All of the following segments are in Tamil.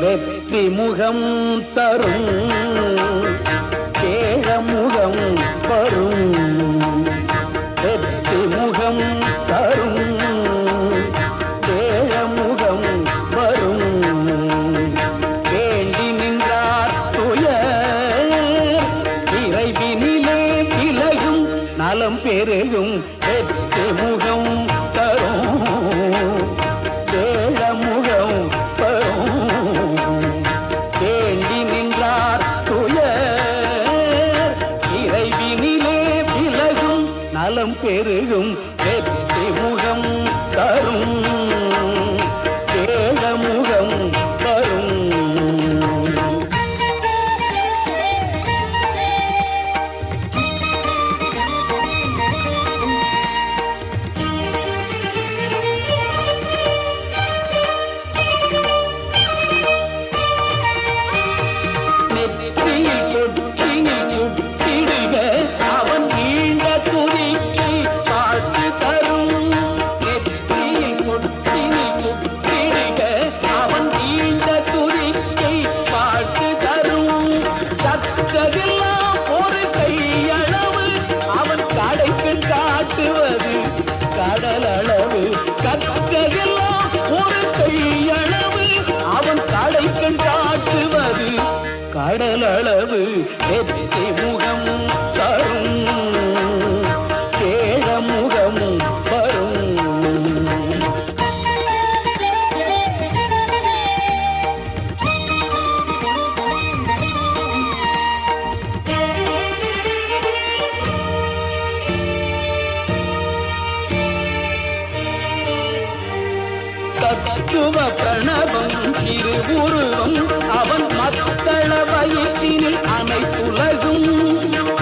வெற்றி முகம் தரும். மருத்துவ பிரணவம் திருவுருவம் அவன் மத்தள வயிற்றினில் அனைத்துலகும்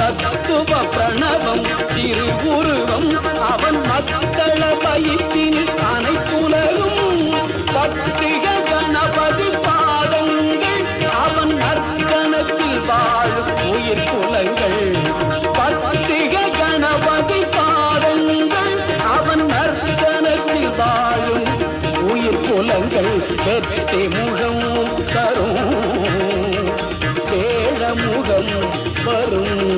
தத்துவ பிரணவம் திருவுருவம் அவன் மத்தள வயிற்றில் ramu ramu varum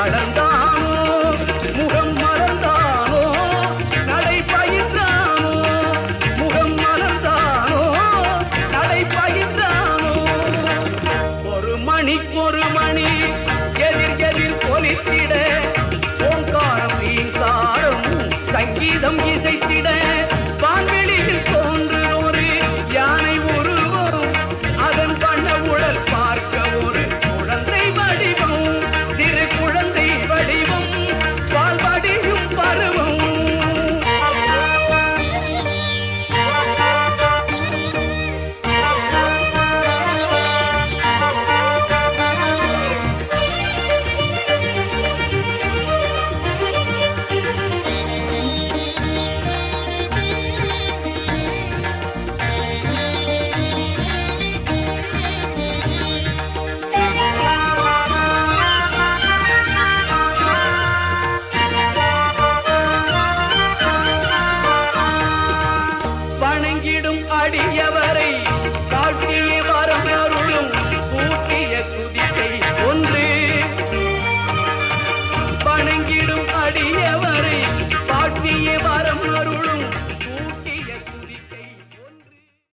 வளர்ந்தானோ